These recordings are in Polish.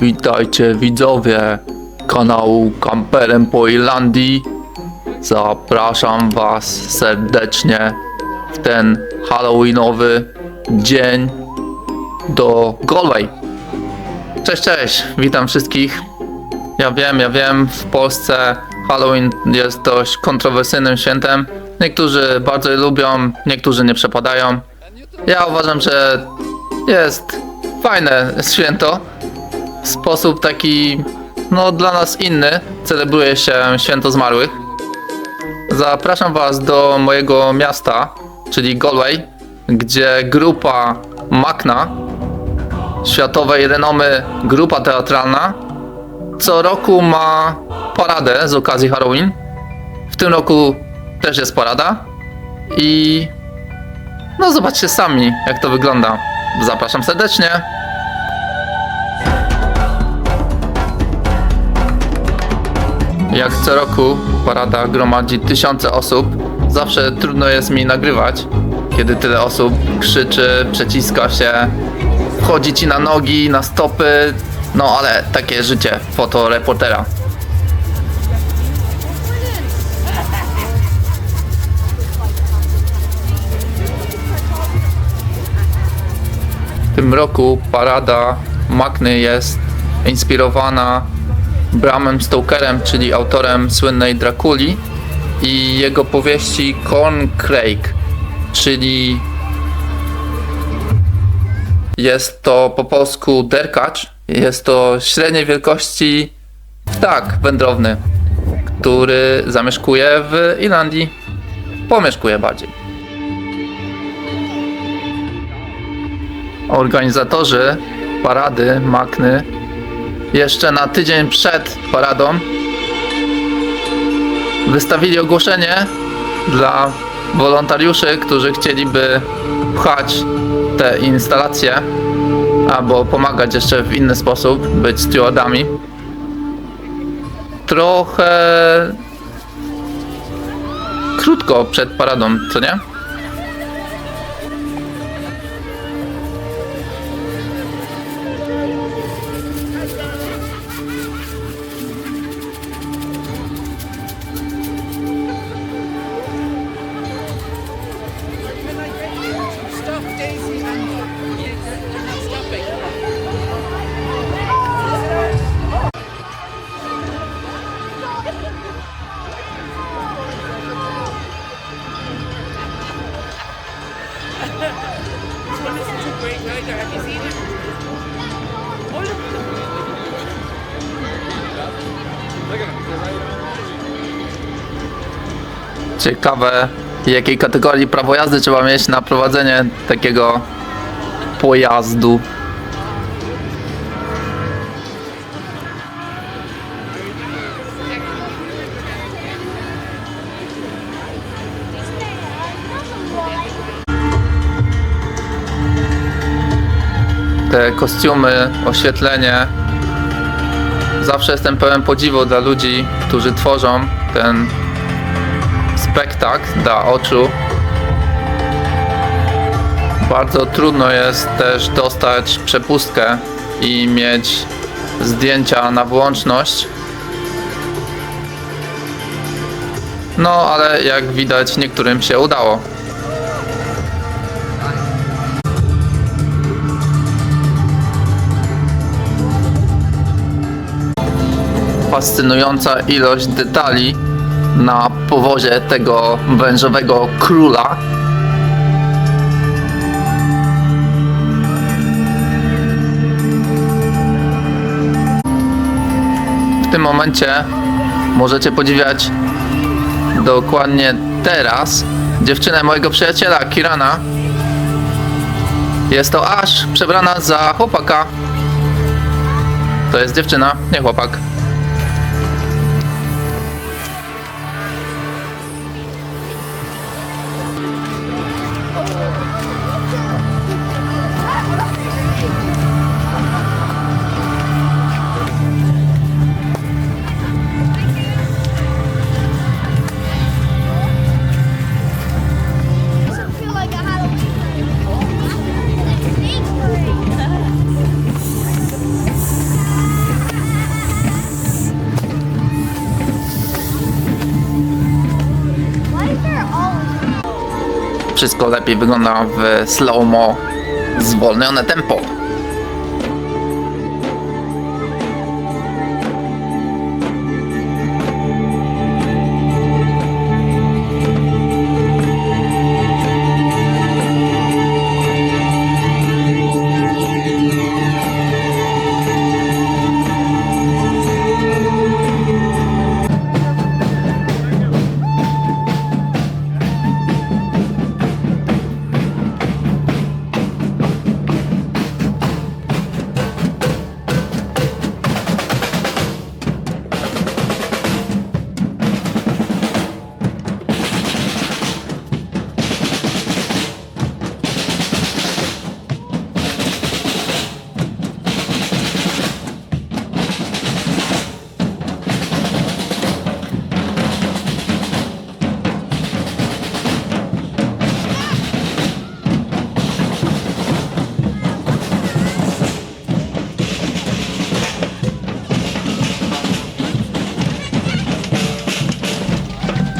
Witajcie widzowie kanału Kamperem po Irlandii. Zapraszam Was serdecznie w ten Halloweenowy dzień do Galway. Cześć, cześć, witam wszystkich. Ja wiem, ja wiem, w Polsce Halloween jest dość kontrowersyjnym świętem. Niektórzy bardzo je lubią, niektórzy nie przepadają. Ja uważam, że jest fajne święto. W sposób taki, no dla nas inny, celebruje się święto zmarłych. Zapraszam Was do mojego miasta, czyli Galway, gdzie grupa Makna, światowej renomy grupa teatralna, co roku ma paradę z okazji Halloween. W tym roku też jest parada i no zobaczcie sami jak to wygląda. Zapraszam serdecznie. Jak co roku parada gromadzi tysiące osób. Zawsze trudno jest mi nagrywać, kiedy tyle osób krzyczy, przeciska się, wchodzi ci na nogi, na stopy. No ale takie życie fotoreportera. W tym roku parada Makny jest inspirowana Bramem Stokerem, czyli autorem słynnej Drakuli i jego powieści Corncrake, czyli jest to po polsku derkacz. Jest to średniej wielkości ptak wędrowny, który zamieszkuje w Irlandii. Pomieszkuje bardziej. Organizatorzy parady Makny jeszcze na tydzień przed paradą wystawili ogłoszenie dla wolontariuszy, którzy chcieliby pchać te instalacje albo pomagać jeszcze w inny sposób, być stewardami. Trochę krótko przed paradą, co nie? Ciekawe, jakiej kategorii prawo jazdy trzeba mieć na prowadzenie takiego pojazdu. Te kostiumy, oświetlenie. Zawsze jestem pełen podziwu dla ludzi, którzy tworzą ten spektakl dla oczu. Bardzo trudno jest też dostać przepustkę i mieć zdjęcia na wyłączność. No, ale jak widać, niektórym się udało. Fascynująca ilość detali na powozie tego wężowego króla. W tym momencie możecie podziwiać dokładnie teraz dziewczynę mojego przyjaciela Kirana. Jest to aż przebrana za chłopaka. To jest dziewczyna, nie chłopak. Wszystko lepiej wygląda w slow-mo, zwolnione tempo.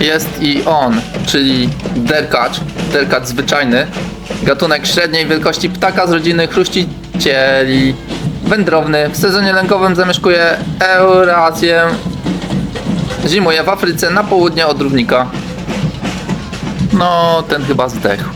Jest i on, czyli derkacz, derkacz zwyczajny, gatunek średniej wielkości ptaka z rodziny chruścicieli. Wędrowny, w sezonie lęgowym zamieszkuje Eurazję. Zimuje w Afryce na południe od równika. No, ten chyba zdechł.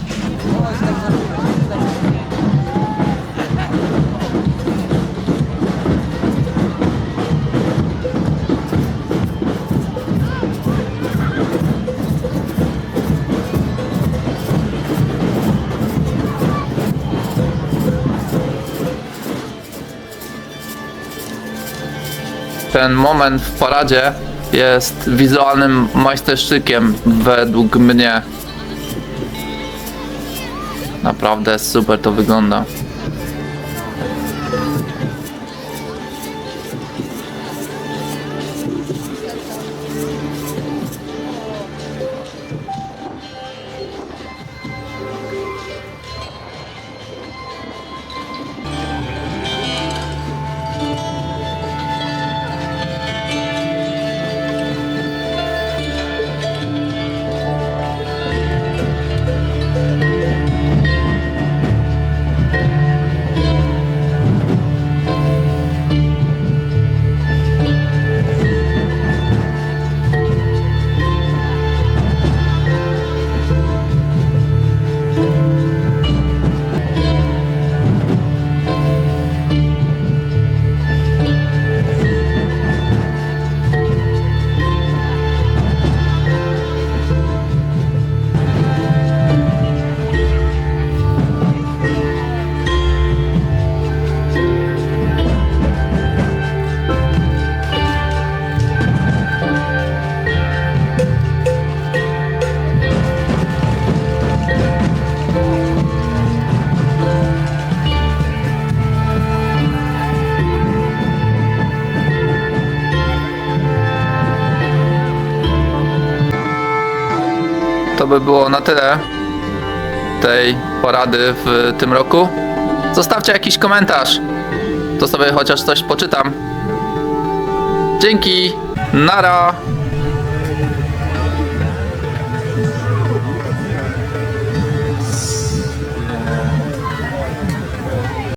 Ten moment w paradzie jest wizualnym majstersztykiem według mnie. Naprawdę super to wygląda. By było na tyle tej porady w tym roku. Zostawcie jakiś komentarz. To sobie chociaż coś poczytam. Dzięki. Nara.